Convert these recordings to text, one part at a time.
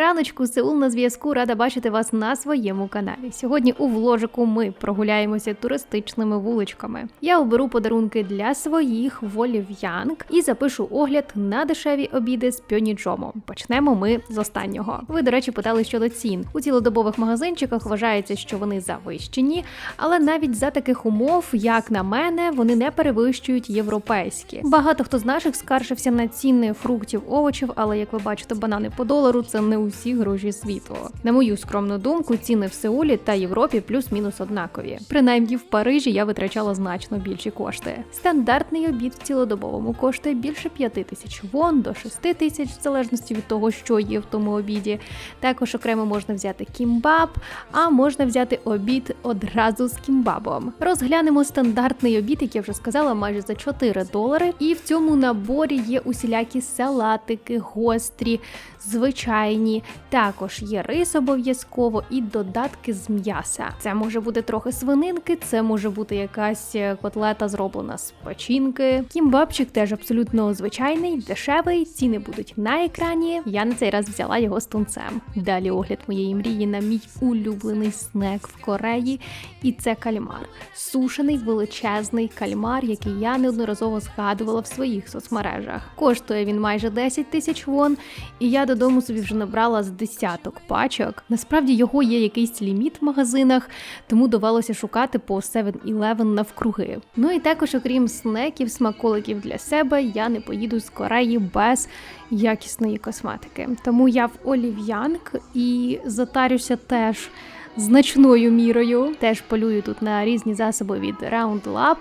Раночку Сеул на зв'язку. Рада бачити вас на своєму каналі. Сьогодні у вложику ми прогуляємося туристичними вуличками. Я оберу подарунки для своїх волів'янг і запишу огляд на дешеві обіди з пьоніджому. Почнемо ми з останнього. Ви, до речі, питали щодо цін. У цілодобових магазинчиках вважається, що вони завищені, але навіть за таких умов, як на мене, вони не перевищують європейські. Багато хто з наших скаржився на ціни фруктів, овочів, але як ви бачите, банани по долару це не усі гроші світу. На мою скромну думку, ціни в Сеулі та Європі плюс-мінус однакові. Принаймні в Парижі я витрачала значно більші кошти. Стандартний обід в цілодобовому коштує більше 5 тисяч вон до 6 тисяч, в залежності від того, що є в тому обіді. Також окремо можна взяти кімбаб, а можна взяти обід одразу з кімбабом. Розглянемо стандартний обід, як я вже сказала, майже за 4 долари. І в цьому наборі є усілякі салатики, гострі, звичайні. Також є рис обов'язково і додатки з м'яса. Це може бути трохи свининки, це може бути якась е, котлета зроблена з печінки. Кімбабчик теж абсолютно звичайний, дешевий. Ціни будуть на екрані. Я на цей раз взяла його з тунцем. Далі огляд моєї мрії на мій улюблений снек в Кореї, і це кальмар. Сушений величезний кальмар, який я неодноразово згадувала в своїх соцмережах. Коштує він майже 10 тисяч вон, і я додому собі вже набрала з десяток пачок. Насправді його є якийсь ліміт в магазинах, тому довелося шукати по 7-Eleven навкруги. Ну і також, окрім снеків, смаколиків для себе, я не поїду з Кореї без якісної косметики. Тому я в олів'янк і затарюся теж. Значною мірою теж полюю тут на різні засоби від Round Lab,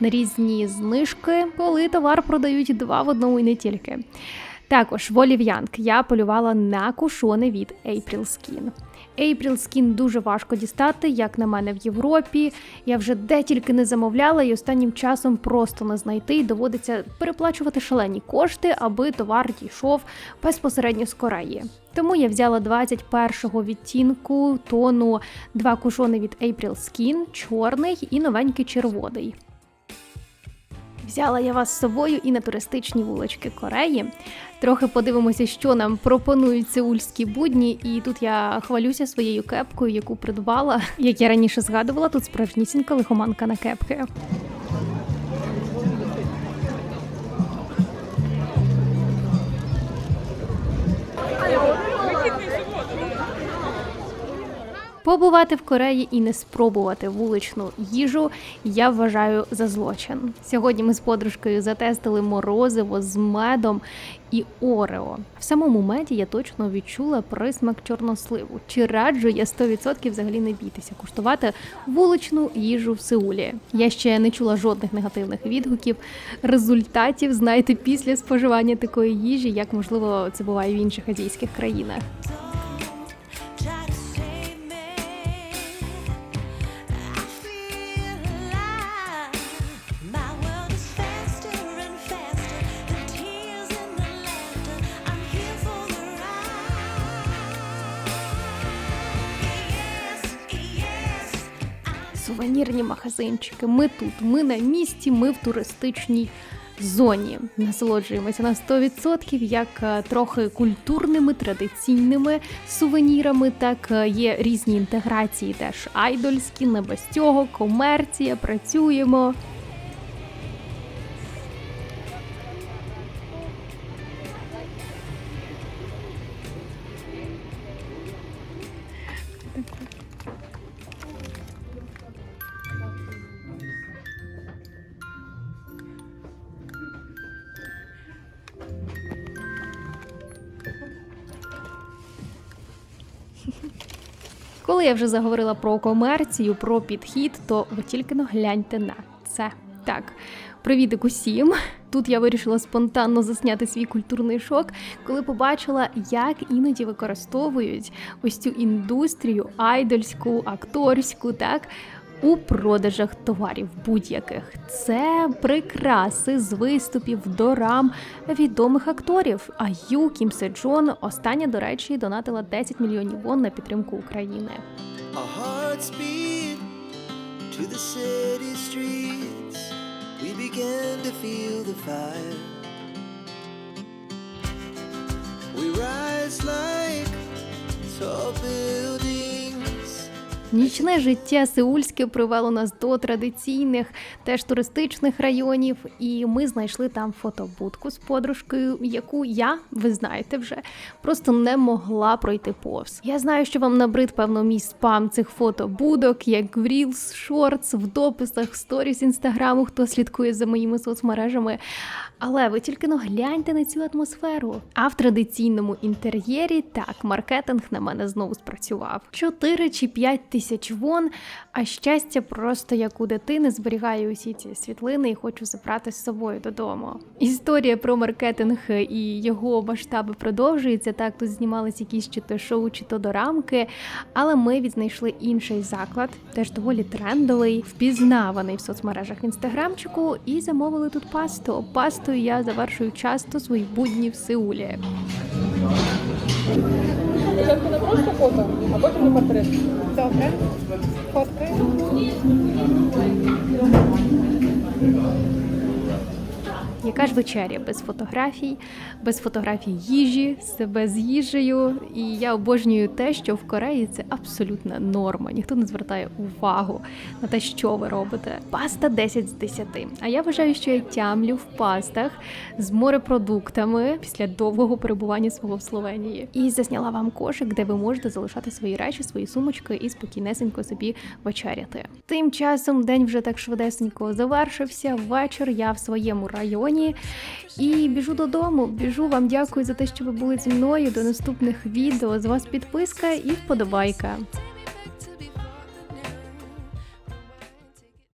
на різні знижки, коли товар продають два в одному і не тільки. Також в Олів'янк я полювала на кушони від April Skin. April Skin дуже важко дістати, як на мене в Європі. Я вже де тільки не замовляла, і останнім часом просто не знайти і доводиться переплачувати шалені кошти, аби товар дійшов безпосередньо з Кореї. Тому я взяла 21-го відтінку тону два кушони від April Skin, чорний і новенький червоний. Взяла я вас з собою і на туристичні вулички Кореї. Трохи подивимося, що нам пропонують сеульські будні. І тут я хвалюся своєю кепкою, яку придбала. Як я раніше згадувала, тут справжнісінька лихоманка на кепки. Побувати в Кореї і не спробувати вуличну їжу я вважаю за злочин. Сьогодні ми з подружкою затестили морозиво з медом і орео. В самому меді я точно відчула присмак чорносливу. Чи раджу я 100% взагалі не бійтеся куштувати вуличну їжу в Сеулі. Я ще не чула жодних негативних відгуків. Результатів знаєте після споживання такої їжі, як можливо це буває в інших азійських країнах. Сувенірні магазинчики. Ми тут, ми на місці, ми в туристичній зоні. Насолоджуємося на 100% як е, трохи культурними, традиційними сувенірами, так е, є різні інтеграції, теж айдольські, не без цього, комерція, працюємо. Коли я вже заговорила про комерцію, про підхід, то ви тільки но гляньте на це. Так, привітик усім. Тут я вирішила спонтанно засняти свій культурний шок, коли побачила, як іноді використовують ось цю індустрію айдольську, акторську, так. У продажах товарів будь-яких це прикраси з виступів дорам відомих акторів. А Ю Кім Се Джон остання, до речі, донатила 10 мільйонів вон на підтримку України. To the city streets. We began to feel the fire. Нічне життя сеульське привело нас до традиційних теж туристичних районів, і ми знайшли там фотобудку з подружкою, яку я, ви знаєте вже, просто не могла пройти повз. Я знаю, що вам набрид певно мій спам цих фотобудок, як в Reels, Shorts, в дописах, сторіс інстаграму, хто слідкує за моїми соцмережами. Але ви тільки но гляньте на цю атмосферу. А в традиційному інтер'єрі так, маркетинг на мене знову спрацював. 4 чи 5 тисяч вон, а щастя просто як у дитини зберігаю усі ці світлини і хочу забрати з собою додому. Історія про маркетинг і його масштаби продовжується. Так, тут знімались якісь чи то шоу, чи то дорамки, але ми відзнайшли інший заклад, теж доволі трендовий, впізнаваний в соцмережах інстаграмчику, і замовили тут пасту. Пастою я завершую часто свої будні в Сеулі. Просто фото, а потім на портрет. Добре, фотки. Яка ж вечеря без фотографій, без фотографій їжі, себе з їжею. І я обожнюю те, що в Кореї це абсолютна норма. Ніхто не звертає увагу на те, що ви робите. Паста 10 з 10. А я вважаю, що я тямлю в пастах з морепродуктами після довгого перебування свого в Словенії. І засняла вам кошик, де ви можете залишати свої речі, свої сумочки і спокійнесенько собі вечеряти. Тим часом день вже так швидесенько завершився. Вечір я в своєму районі і біжу додому. Біжу вам дякую за те, що ви були зі мною. До наступних відео. З вас підписка і вподобайка.